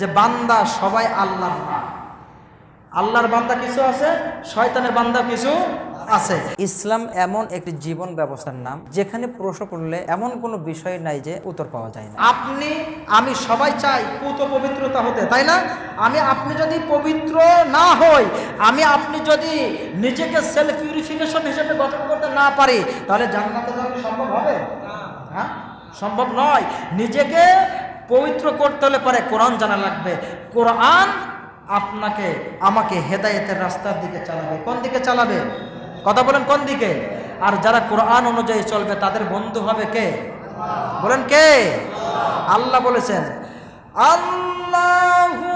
যে বান্দা সবাই আল্লাহ আল্লাহর বান্দা কিছু আছে শয়তানের বান্দা কিছু আছে। ইসলাম এমন একটি জীবন ব্যবস্থার নাম যেখানে প্রশ্ন করলে এমন কোনো বিষয় নাই যে উত্তর পাওয়া যায় না। আপনি আমি সবাই চাই পুত পবিত্রতা হতে তাই না? আমি আপনি যদি পবিত্র না হই আমি আপনি যদি নিজেকে সেলফ পিউরিফিকেশন হিসেবে গঠন করতে না পারি তাহলে জান্নাতে যাওয়া সম্ভব হবে? হ্যাঁ? সম্ভব নয়। নিজেকে পবিত্র করতে হলে পরে কোরআন জানা লাগবে। কোরআন আপনাকে, আমাকে হেদায়েতের রাস্তার দিকে চালাবে। কোন দিকে চালাবে? কথা বলেন কোন দিকে? আর যারা কোরআন অনুযায়ী চলবে, তাদের বন্ধু হবে কে? বলেন কে? আল্লাহ বলেছেন, আল্লাহু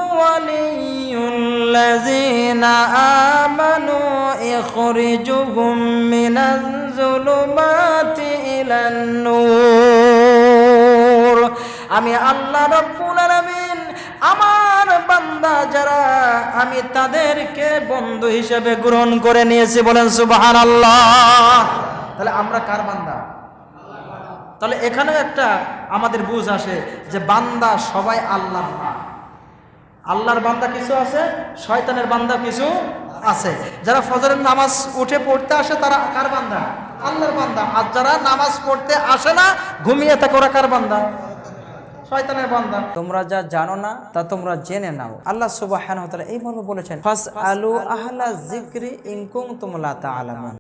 আমানু ইখরিজুহুম আমি আল্লাহ রাব্বুল আলামিন, আমার বান্দা যারা, আমি তাদেরকে বন্ধু হিসেবে গ্রহণ করে নিয়েছি বলেন সুবাহান আল্লাহ তাহলে আমরা কার বান্দা? তাহলে এখানেও একটা আমাদের বুঝ আসে যে বান্দা সবাই আল্লাহ আল্লাহর বান্দা কিছু আছে, শয়তানের বান্দা কিছু আছে। যারা ফজরের নামাজ উঠে পড়তে আসে, তারা কার বান্দা? আল্লাহর বান্দা। আর যারা নামাজ পড়তে আসে না, ঘুমিয়ে থাকে, ওরা কার বান্দা? শয়তানের বান্দা। তোমরা যা জানো না, তা তোমরা জেনে নাও। আল্লাহ সুবাহ এই মর্মে বলেছেন ফাস আলু আহলা জিক্রি ইনকুম তুমলা তা তাআলামুন।